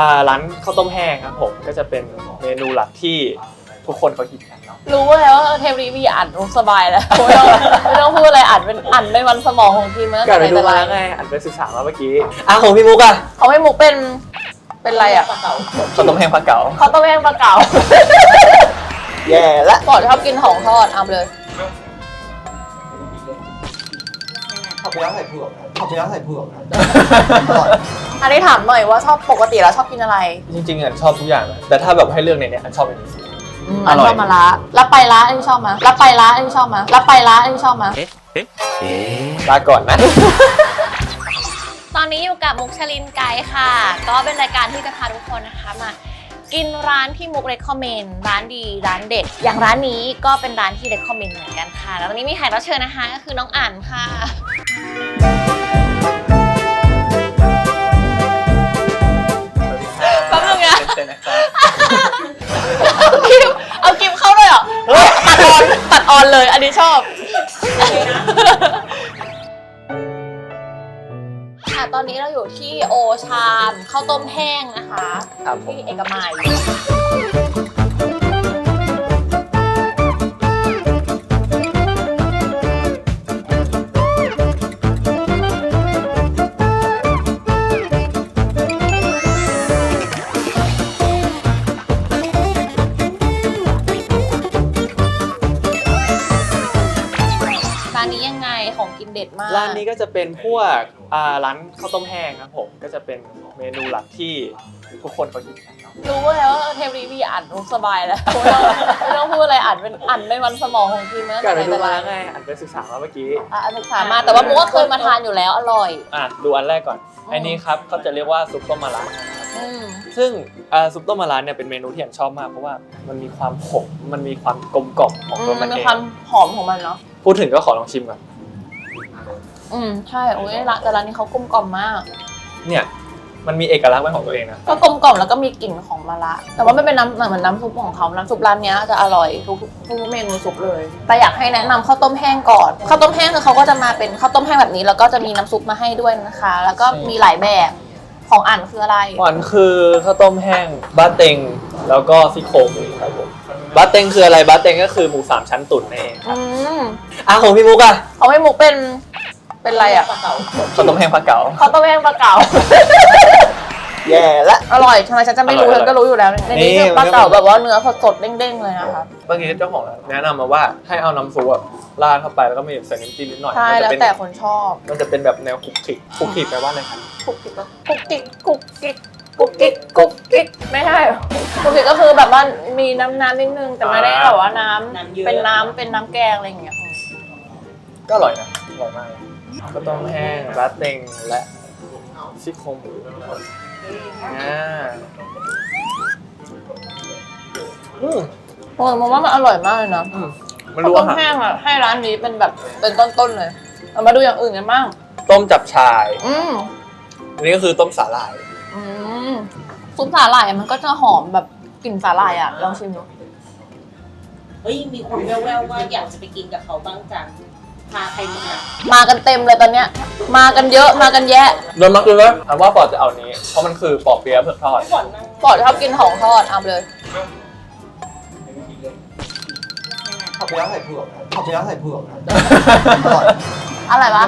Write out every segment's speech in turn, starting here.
อ่าร้านข้าวต้มแห้งครับผมก็จะเป็นเมนูหลักที่ทุกคนเขาฮิตกันเนาะ รู้แล้วว่าเทปนี้มีอ่านสบายแล้วไม่ต้องไม่ต้องพูดอะไรอ่านเป็นอ่านเป็นวันสมองของทีมเมื่อก็ไปดูแต่มาไรแล้วไงอันไปศึกษามาเมื่อกี้อะของพี่มุกอะเขาไม่มุกเป็นเป็นอะไรอะข้าวต้มแห้งปลาเก๋าเขาต้องแห้งปลาเก๋าแย่ละก่อนชอบกินของทอดเอาไปเลย ขอบคุณแล้วใส่เผือกขอบคุณแล้วใส่เผือกอันนี้ถามหน่อยว่าชอบปกติแล้วชอบกินอะไรจริงๆอันชอบทุกอย่างนะแต่ถ้าแบบให้เลือกในเนี้ยอันชอบอันนี้สุดออันร่อย ชอบมาละแล้วไปละอันนี้ชอบมาแล้วไปละอันนี้ชอบมาแล้วไปละอันนี้ชอบมา ลาก่อนนะ ตอนนี้อยู่กับมุกชลินไกด์ค่ะ ก็เป็นรายการที่จะพาทุกคนนะคะมา กินร้านที่มุกเรคคอมเมนต์ร้านดีร้านเด็ด อย่างร้านนี้ก็เป็นร้านที่เรคคอมเมนต์เหมือนกันค่ะ แล้ววันนี้มีแขกรับเชิญนะคะก็คือน้องอ่านค่ะ แป๊บนึงนะเต้นๆนะครับเอากิมเอากิมเข้าเลยเหรอตัดออนตัดออนเลยอันนี้ชอบค่ะตอนนี้เราอยู่ที่โอชามข้าวต้มแห้งนะคะ ครับผม ที่เอกมัย กร้านนี้ก็จะเป็นพวกอ่าร้านข้าวต้มแห้งครับผมก็จะเป็นเมนูหลักที่ทุกคนเขาฮิตกันเนาะรู้แล้วว่าเทปนี้มีอ่านสบายแล้วไม่ต้องไม่ต้องพูดอะไรอ่านเป็นอ่านเป็นวันสมองของทีมเมื่อก็ไปแต่ดูไรมาแล้วไงอันไปศึกษามาเมื่อกี้อะอันศึกษามาแต่ว่ามุกก็เคยมาทานอยู่แล้วอร่อยอะดูอันแรกก่อนอืมอันนี้ครับเขาจะเรียกว่าซุปต้มมะระอืมซึ่งอ่าซุปต้มมะระเนี่ยเป็นเมนูที่อันชอบมากเพราะว่ามันมีความขมมันมีความกลมกล่อมของอืตัวมมัมันนเอมีงความหอมของมันเนาะพูดถึงก็ขอลองชิมก่อน อืมใช่โอ้ยร้านแต่ร้านนี้เขากลมกล่อมมาก เนี่ยมันมีเอกลักษณ์เป็นของตัวเองนะ ก็กลมกล่อมแล้วก็มีกลิ่นของมะระ แต่ว่าไม่เป็นน้ำเหมือนน้ำซุปของเขา น้ำซุปร้านเนี้ยจะอร่อยทุกทุกเมนูซุปเลย แต่อยากให้แนะนำข้าวต้มแห้งก่อน ข้าวต้มแห้งคือเขาก็จะมาเป็นข้าวต้มแห้งแบบนี้ แล้วก็จะมีน้ำซุปมาให้ด้วยนะคะ แล้วก็มีหลายแบบของอ่านคืออะไรหวานคือข้าวต้มแห้งบะเต็งแล้วก็ซี่โครงหมูครับผมบะเต็งคืออะไรบะเต็งก็คือหมูสามชั้นตุ๋นนั่นเองอืมอะของพี่มุกอะเขาไม่มุกเป็น เป็นอะไรอะข้าวต้มแห้งปลาเก๋าข้าวต้มแห้งปลาเก๋า แย่ละ อร่อยทำไมฉันจะไม่รู้อร่อยฉันก็รู้อยู่แล้วในนี้นี่คือปลาเก๋าแบบว่าเนื้อสดๆเด้งๆเลยนะคะเมื่อกี้เจ้าของร้านแนะนำมาว่าให้เอาน้ำซุปอะราดเข้าไปแล้วก็มีใส่น้ำจิ้มนิดหน่อย ใช่มัแล้วจะเป็นแต่คนชอบมันจะเป็นแบบแนวคุกคิกคุกคิกแปลว่าอะไรครับกุกกิ๊กกุกกิ๊กกุกกิ๊กกุกกิ๊กกุกกิ๊กไม่ใช่กุกกิ๊กก็คือแบบว่ามีน้ำน้ำนิดนึงแต่ไม่ได้แบบว่าน้ำเป็นน้ำเป็นน้ำแกงอะไรอย่างเงี้ย ก็อร่อยนะอร่อยมากเลย ข้าวต้มแห้งบะเต็งและซี่โครงหมูอ่าอืมโอ้ยมองว่ามันอร่อยมากเลยนะอืมมันข้าวรู้ต้อามหารแห้งอะให้ร้านนี้เป็นแบบเป็นต้นๆเลยเอามาดูอย่างอื่นกันบ้างต้มจับชาย อืมอันนี้ก็คือต้มสาหร่าย อืมซุปสาหร่ายมันก็จะหอมแบบกลิ่นสาหร่ายอะลองชิมดู เฮ้ย มีคนแว่วๆว่าอยากจะไปกินกับเขาบ้างจัง พาใครมามากันเต็มเลยตอนเนี้ย มากันเยอะมากันแยะโดนมักเลยว่าถามว่าปอดจะเอานี้ เพราะมันคือปอเปี๊ยะเผือกทอดก่อนนั่งปอดชอบกินของทอดเอาไปเลยขอบคุณแล้วใส่เผือกขอบคุณแล้วใส่เผือกอะไรวะ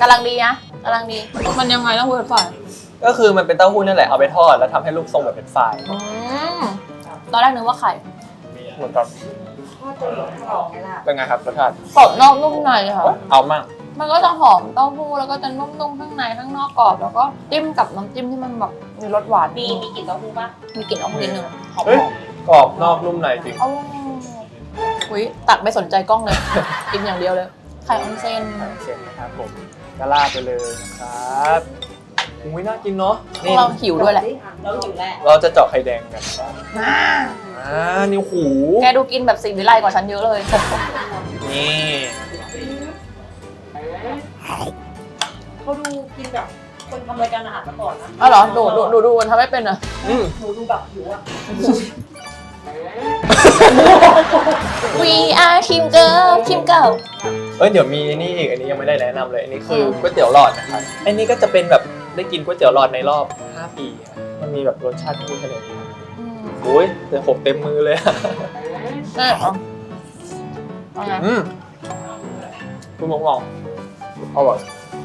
กำลังดีนะกำลังดี มันยังไงต้องพูดฝ่ายก็คือมันเป็นเต้าหู้นั่นแหละเอาไปทอดแล้วทำให้รูปทรงแบบเป็นไฟรายอืมตอนแรกนึกว่าไข่เหมือนกัน เป็นไงครับรสชาติกรอบนอกนุ่มในค่ะ เอามั่งมันก็จะหอมเต้าหู้แล้วก็จะนุ่มๆข้างในข้างนอกกรอบ แล้วก็จิ้มกับน้ำจิ้มที่มันแบบมีรสหวานมีมีกลิ่นเต้าหู้ปะมีกลิ่นเต้าหู้นิดนึงหอมเฮ้ยๆกรอบนอกนุ่มในจริงเอาอุ้ยตักไม่สนใจกล้องเลย กินอย่างเดียวเลย ไข่ออนเซนเสร็จนะครับผมก็ลาดไปเลยนะครับอุ้ยน่ากินเนาะพวนี่กเราหิวด้วยแหละเราอยู่แหละเราจะเจาะไข่แดงกัน มา อ่านิ้วหู แกดูกินแบบสีวิไลกว่าฉันเยอะเลย นี่ เขาดูกินแบบคนทำรายการอาหารมาก่อนนะอ๋อเหรอดูดูดูดูมันทำไม่เป็นอะอืมหนูดูแบบหิวอะ We are team girl team girl เอ้ยเดี๋ยวมีนี่อีกอันนี้ยังไม่ได้แนะนำเลยอันนี้คืออมก๋วยเตี๋ยวหลอดนะครับอันนี้ก็จะเป็นแบบได้กินก๋วยเตี๋ยวหลอดในรอบ 5 ปีครับมันมีแบบรสชาติที่ทะเลอืม โอ้ยแต่หกเต็มมือเลยอะนี่เอาเอาไง อืมคุณมองลองอร่อย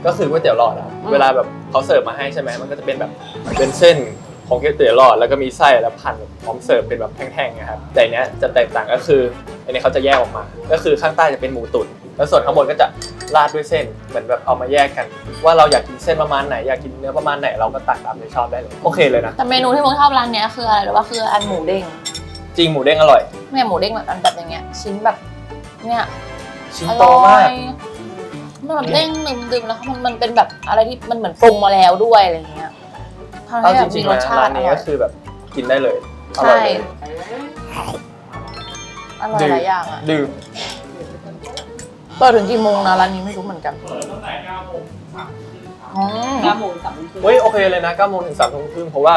ก็คือก๋วยเตี๋ยวหลอดอะอืม เวลาแบบเขาเสิร์ฟมาให้ใช่ไหมมันก็จะเป็นแบบเป็นเส้นของก๋วยเตี๋ยวหลอดแล้วก็มีไส้แล้วพันพร้อมเสิร์ฟเป็นแบบแท่งๆนะครับแต่อันเนี้ยจะแตกต่างก็คืออันนี้เขาจะแยกออกมา ก็คือข้างใต้จะเป็นหมูตุ๋น แล้วส่วนข้างบนก็จะราดด้วยเส้นเหมือนแบบเอามาแยกกัน ว่าเราอยากกินเส้นประมาณไหนอยากกินเนื้อประมาณไหนเราก็ตักตามที่ชอบได้เลยโอเคเลยนะแต่เมนูที่มุกชอบร้านเนี้ยคืออะไรหรือว่าคืออันหมูเด้งจริงหมูเด้งอร่อยเนี่ยหมูเด้งแบบอันแบบอย่างเงี้ยชิ้นแบบเนี่ยชิ้นอโตร่อมากยมันแบบเด้งหนึ่งดื่มแล้วมันมันเป็นแบบอะไรที่มันเหมือนปรุงมาแล้วด้วยอะไรอย่างเงี้ยทำให้เอาแบจบริมีงๆรนะสชาร้าตินอนี้ร่อก็ยคือแบบกินได้เลยอร่อใช่ยเลยอร่อยหลายอย่างอะดื่ม เปิดถึงกี่โมงนะร้านนี้ไม่รู้เหมือนกันอืมกล้าโมงสามทุ่มเฮ้ยโอเคเลยนะ9โมงถึง3ทุ่มครึ่งเพราะว่า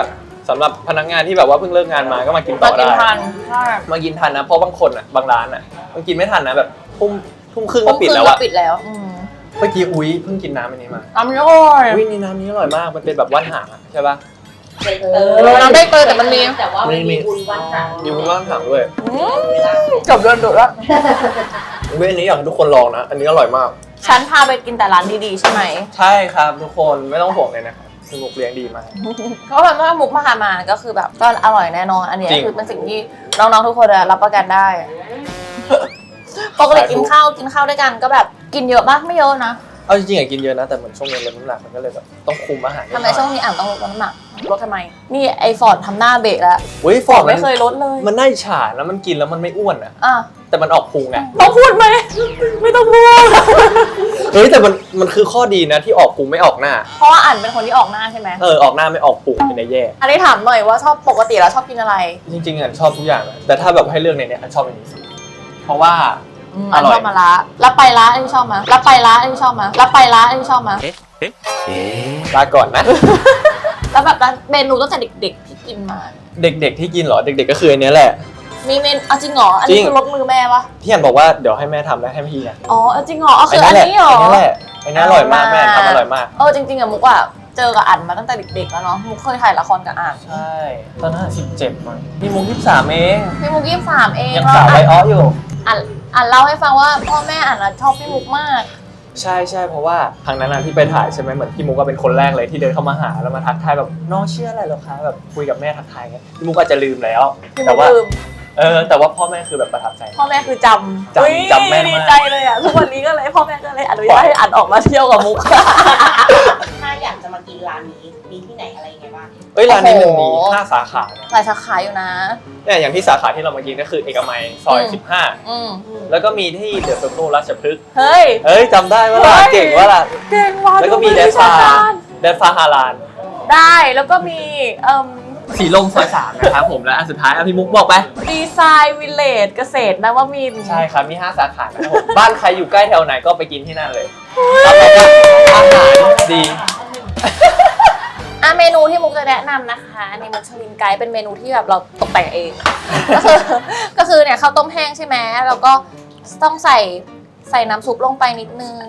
สำหรับพนักงานที่แบบว่าเพิ่งเลิกงานมาก็มากินต่มาอกินได้ทันใช่มากินทันนะเพราะบางคนอะบางร้านอะมันกินไม่ทันนะแบบทุ่มทุ่มครึ่งทุ่ก็มปิดครึ่แล้งวก็อะปิดแล้วอืมเมื่อกี้อุ้ยเพิ่งกินน้ำอันนี้มาน้ำนี้อร่อยอุ้ยนี่น้ำนี้อร่อยมากมันเป็นแบบว่านหางอะใช่ปะ ใบเตเออน้ำใบเตยแต่มันมี แต่ว่ามันมีมีบุญวันจันทร์มีวุ้นว่านหางด้วยอืมจบโดนดุแล้วเว้ยอันนี้อยากให้ทุกคนลองนะ อันนี้อร่อยมาก ฉันพาไปกินแต่ร้านดีๆใช่ไหม ใช่ครับทุกคนไม่ต้องห่วงเลยนะครับคือมุกเลี้ยงดีมาก เพราะแบบว่ามุกมาหามาก็คือแบบก็อร่อยแน่นอน อันเนี้ยจริง คือเป็นสิ่งที่น้องๆทุกคนอะรับประกันได้ปกติกินข้าวกินข้าวด้วยกันก็แบบกินเยอะมากไม่เยอะนะ เอาจริงๆอะกินเยอะนะแต่เหมือนช่วงนี้ลดน้ำหนักมันก็เลยแบบต้องคุมอาหารนิดหทำน่ไมอยช่วงนี้อ่านต้องลดน้ำหนักลดทำไม นี่ไอฟอร์ดทำหน้าเบรกแล้วเฮ้ยฟฟออร์ร์ดดมันไม่เคยลดเลยมันน่าอิจฉาแล้วมันกินแล้วมันไม่อ้วนอะอะแต่มันออกพุงไงต้องพูดไหม ไม่ต้องพูด เฮ้ยแต่มันมันคือข้อดีนะที่ออกพุงไม่ออกหน้า เพราะว่าอ่านเป็นคนที่ออกหน้าใช่ไหมเออออกหน้าไม่ออกพุงเป็นไอ้แย่ อันนี้ถามหน่อยว่าชอบปกติแล้วชอบกินอะไร จริงๆอะชอบทุกอย่างนะแต่ถ้าแบบให้เลือกในเนี้ยอันชอบอันนี้สุดเพราะว่าอื มออันร่อยชอบมาละแล้วไปละอันนี้ชอบมาแล้วไปละอันนี้ชอบมาแล้วไปละอันนี้ชอบมาลาก่อนนะ แล้วแบบนั้นเมนูตั้งแต่เด็ก ๆ ที่กินมา เด็กๆที่กินเหรอ เด็ก ๆ ก็คืออันเนี้ยแหละ มีเมนเอาจริงเหรออันจรินี้งคือรสมือแม่ปะพี่อันบอกว่าเดี๋ยวให้แม่ทำแล้วให้พี่อะอ๋อเอาจริงเหรอเอาคืออันแหละนี้เหรอ อันนี้แหละอันนี้อร่อยมากแม่ทำอร่อยมาก เออจริงๆอะมุกอะเจอกับอันมาตั้งแต่เด็กๆแล้วเนาะมุกเคยถ่ายละครกับอันใช่ ตอนนั้นสิบเจ็ดมั้งพี่มุกยี่สิบสามเองพี่มุกยี่สิบสามเองยังแล้วสาวไวอันอ้ออยู่ อัน อันเล่าให้ฟังว่าพ่อแม่อันอะชอบพี่มุกมาก ใช่ใช่เพราะว่าครั้งนั้นนะที่ไปถ่ายใช่ไหมเหมือนพี่มุกก็เป็นคนแรกเลยที่เดินเข้ามาหาแล้วมาทักทายแบบน้องเชื่ออะไรเหรอคะแบบคุยกับแม่ทักทายไงพี่มุกอาจจะลืมแล้ว พี่มุแต่กว่าลืมเออแต่ว่าพ่อแม่คือแบบประทับใจ พ่อแม่คือจำจำอุ๊ยจำแม่นมาก ดีใจเลยอะทุกวันนี้ก็เลยพ่อแม่ก็เลยอนุญาตให้อันออกมาเที่ยวกับมุกถ้าอยาก จะมากินร้านนี้ มีที่ไหนอะไรยังไงบ้าง เอ้ยร้านนี้มันมีโอ้โห ห้าสาขานะหลายสาขาอยู่นะ เนี่ยอย่างที่สาขาที่เรามากินก็คือเอกมัยซอย อืม15อืมแล้วก็มีที่เดอะสโนราชพฤกษ์เฮ้ย เอ้ยจำได้ว่าล่ะเฮ้ย เก่งว่าล่ะ เก่งว่ะแล้วก็มีดูแดเป็นนฟาวิชการแดนฟาฮาลานได้แล้วก็มีเอ่มสีลมซอยสามนะครับผมและอันสุดท้ายอะพี่มุกบอกไป ดีไซน์วิลเลจเกษตรนวมินทร์ใช่ครับ มี 5 สาขานะครับผม บ้านใครอยู่ใกล้แถวไหนก็ไปกินที่นั่นเลยรับรองว่าอาหารดี อะเมนูที่มุกจะแนะนำนะคะในมุกชลินไกด์เป็นเมนูที่แบบเราตกแต่งเอง ก็คือก็คือเนี่ยข้าวต้มแห้งใช่ไหมแล้วก็ต้องใส่ใส่น้ำซุปลงไปนิดนึง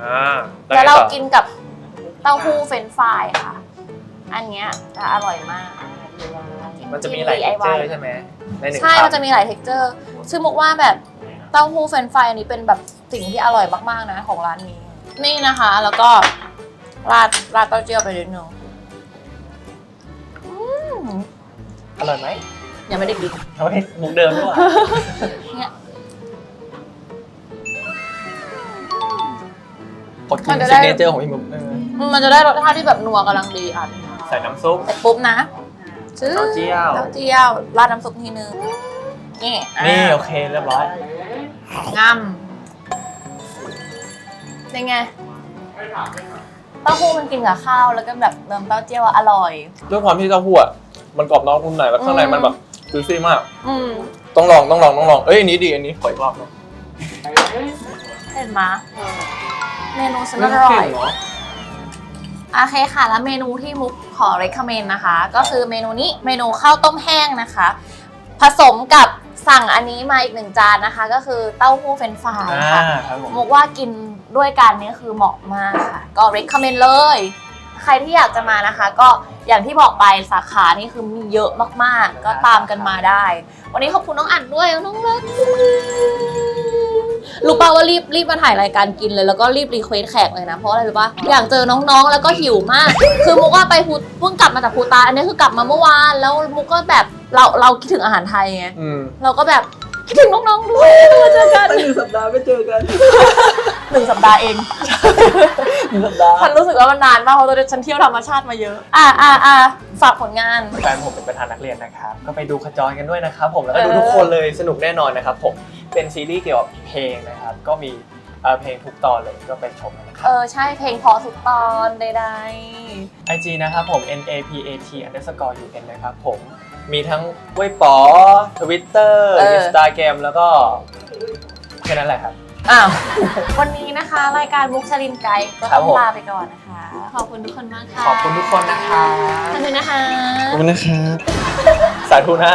อ่าแล้วเรากินกับเต้าหู้เฟรนช์ฟรายค่ะ อันเนี้ยจะอร่อยมากมันจะมีหลายเท็กเจอร์ใช่ไหมในหนึ่งใช่คำมันจะมีหลายเท็กเจอร์ซึ่งมุกว่าแบบเต้าหู้เฟรนช์ฟรายอันนี้เป็นแบบสิ่งที่อร่อยมากๆนะของร้านนี้ นี่นะคะ แล้วก็ ราดราดเต้าเจี้ยวไปนิดนึงอืมอร่อยไหมยังไม่ได้กินทำไมมุกเดิมด้วยวะเนี่ยขอกิมันนจะซิได้กเนเจอร์ของพี่มุกเออมันจะได้รสชาติที่แบบนัวกำลังดีอะใส่น้ำซุป เสร็จปุ๊บนะซื้อเต้าเจี้ยว เต้าเจี้ยวราดน้ำซุปทีนึงนี่อะนี่โอเคเรียบร้อย งำเป็นไง เต้าหู้มันกินกับข้าวแล้วก็แบบเติมเต้าเจี้ยวอะอร่อย ด้วยความที่เต้าหู้อะมันกรอบนอกนุ่มในแล้วข้างในมันแบบจูซี่มาก อืมต้องลองต้องลองต้องลองเอ้ยอันนี้ดีอันนี้ขออีกรอบนะเห็นไหมเมนูฉันอร่อย เนาะโอเคค่ะ แล้วเมนูที่มุกขอ recommend นะคะ ก็คือเมนูนี้เมนูข้าวต้มแห้งนะคะ ผสมกับสั่งอันนี้มาอีกหนึ่งจานนะคะ ก็คือเต้าหู้เฟรนช์ฟรายอ่าค่ะ ครับผม มุกว่ากิน ด้วยกันนี่คือเหมาะมากค่ะ ก็ recommend เลย ใครที่อยากจะมานะคะ ก็อย่างที่บอกไปสาขานี่คือมีเยอะมากๆ ก็ตามกันมาได้ วันนี้ขอบคุณน้องอั๋นด้วยน้องรักรู้ป่าว่ารีบรีบมาถ่ายรายการกินเลยแล้วก็รีบรีเควสแขกเลยนะ เพราะอะไรรู้ป่ะอยากเจอน้องๆ แล้วก็หิวมาก คือมุกว่าไปพูเพิ่งกลับมาจากภูตานอันนี้คือกลับมาเมื่อวาน แล้วมุกก็แบบเราเราคิดถึงอาหารไทยไงอืมเราก็แบบคิด ถึงน้องๆด้วยมาเจอกันตั้งหนึ่งสัปดาห์ไม่เจอกันหนึ่งสัปดาห์เองหนึ่งสัปดาห์ฉันรู้สึกว่ามันนานมากเพราะตอนนี้ฉันเที่ยวธรรมชาติมาเยอะ อะอะอะฝากผลงานแฟนผมเป็นประธานนักเรียนนะครับ ก็ไปดูขจรกันด้วยนะครับ ผมแล้วก็ดูเออทุกคนเลยสนุกแน่นอนนะครับผมเป็นซีรีส์เกี่ยวกับเพลงนะครับ ก็มีเอ่อเพลงทุกตอนเลยก็ไปชมกันนะคเอรับอใช่เพลงเพอสุดตอนใด IG นะครับผม n a p a t underscore u n นะครับผม มีทั้งเว็บป๋อทวิตเตอร์อินสตาแกรมแล้วก็แค่นั้นแหละครับๆอ้าว วันนี้นะคะ รายการมุกชลินไกด์ก็ครัต้บองผม ลาไปก่อนนะคะ ขอบคุณทุกคนมากค่ะขอบคุณทุกคนนะครับขอบคุณนะคะ ขอบคุณนะครับ สาธุนะ